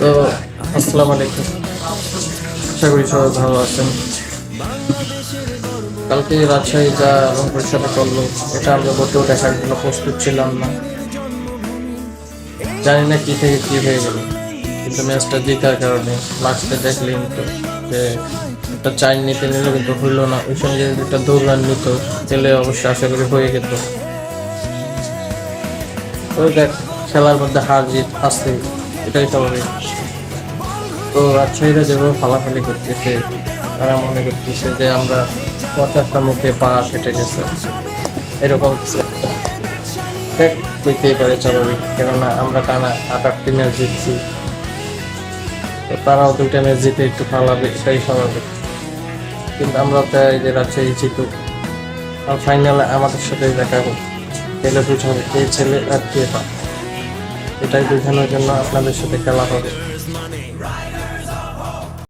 তো, আসসালামু আলাইকুম। আশা করি সবাই ভালো আছেন। কালকে রাজশাহী যা রংপুরের সাথে করল, এটা আমরা মোটেও দেখার জন্য প্রস্তুত ছিলাম না। জানি না কি থেকে কি হয়ে গেল, কিন্তু ম্যাচটা জেতার কারণে লাস্টে দেখলেন তো যে একটা চাই নিতে নিল কিন্তু হইল না। ওই সঙ্গে যদি একটা দৌড়ান নিত তাহলে অবশ্যই আশা করি হয়ে যেত ওই দেখ, খেলার মধ্যে হার জিত আসছে এটাই স্বাভাবিক। তো রাজশাহীরা যেভাবে ফালাফালি করতেছে, তারা মনে করতেছে যে আমরা পঞ্চাশটার মধ্যে পা কেটে গেছে। এরকম হইতেই পারে স্বাভাবিক, কেননা আমরা টানা আট আটটি ম্যাচ জিতছি। তো তারাও দুইটা ম্যাচ জিতে একটু ফালাবে, এটাই স্বাভাবিক। কিন্তু আমরা চাই যে রাজশাহী জিতুক। আর ফাইনালে আমাদের সাথে দেখা তাহলে বুঝাবে কে ছেলে আর কে পা। এটাই বোঝানোর জন্য আপনাদের সাথে খেলা হবে।